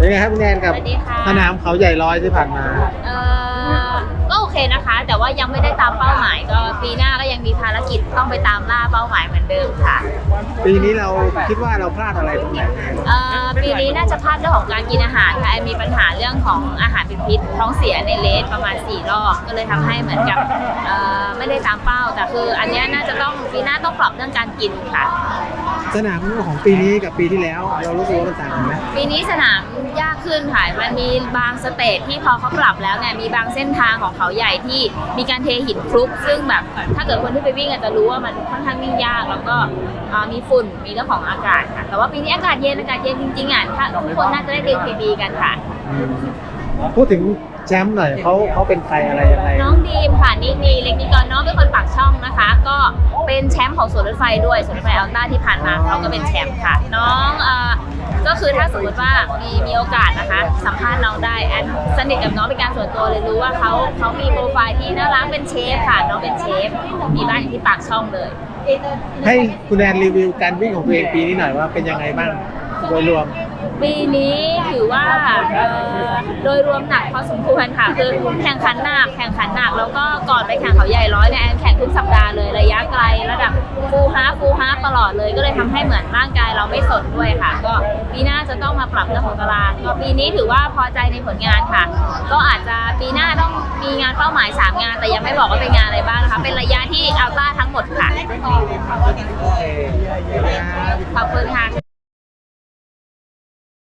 เป็นไงครับคุณแนนกับสวัสดีค่ะ สนามเขาใหญ่ร้อยที่ผ่านมา เอ่อก็โอเคนะคะ แต่ว่ายังไม่ได้ตามเป้าหมาย ก็ปีหน้าก็ยังมีภารกิจต้องไปตามล่าเป้าหมายเหมือนเดิมค่ะ ปีนี้เราคิดว่าเราพลาดอะไรตรงไหนเอ่อปีนี้น่าจะพลาดเรื่องของการกินอาหารค่ะแอนมีปัญหาเรื่องของอาหารเป็นพิษท้องเสียในเลสประมาณ 4 รอบ ก็เลยทำให้เหมือนกับเอ่อไม่ได้ตามเป้า แต่คืออันเนี้ยน่าจะต้องปีหน้าต้องปรับเรื่องการกินค่ะ สนามของปีนี้กับปีที่แล้ว เรารู้สึกว่ามันต่างกันไหมปีนี้สนามยากขึ้นค่ะมันมีบางสเตจที่พอเขาปรับแล้วเนี่ยมีบางเส้นทางของเขาใหญ่ที่มีการเทหินคลุก ซึ่งแบบถ้าเกิดคนที่ไปวิ่งอาจจะรู้ว่ามันค่อนข้างวิ่งยาก แล้วก็อ่ามีฝุ่นมีเรื่องของอากาศค่ะแต่ว่าปีนี้อากาศเย็นอากาศเย็นจริงๆอะถ้าทุกคนน่าจะได้เรียนพีบีกันค่ะอืมพูดถึงแชมป์หน่อยเขาเขาเป็นใครอะไรยังไงน้องดีมค่ะนี่นีเล็กนิกรน้องเป็นคนป ไฟด้วยสวนรถไฟอัลต้าที่ผ่านมาเขาก็เป็นแชมป์ค่ะ น้องเอ่อก็คือถ้าสมมติว่ามีมีโอกาสนะคะ สัมภาษณ์น้องได้แอนสนิทกับน้องเป็นการส่วนตัวเลยรู้ว่าเขาเขามีโปรไฟล์ที่น่ารักเป็นเชฟค่ะ น้องเป็นเชฟ มีบ้านอยู่ที่ปากช่องเลย ให้คุณแอนรีวิวการวิ่งของตัวเองปีนี้หน่อยว่าเป็นยังไงบ้าง โดยรวม ปีนี้ถือว่าเอ่อโดยรวมหนักพอสมควรค่ะ คือแข่งขันหนักแข่งขันหนักแล้วก็ก่อนไปแข่งเขาใหญ่ร้อยเนี่ยแอนแข่งทุกสัปดาห์เลยระยะไกลระดับฟูลฮาฟูลฮาตลอดเลยก็เลยทำให้เหมือนร่างกายเราไม่สดด้วยค่ะ ก็ปีหน้าจะต้องมาปรับเรื่องของตารางก็ปีนี้ถือว่าพอใจในผลงานค่ะ ก็อาจจะปีหน้าต้องมีงานเป้าหมาย3งาน แต่ยังไม่บอกว่าเป็นงานอะไรบ้างนะคะเป็นระยะที่อัลต้าทั้งหมดค่ะ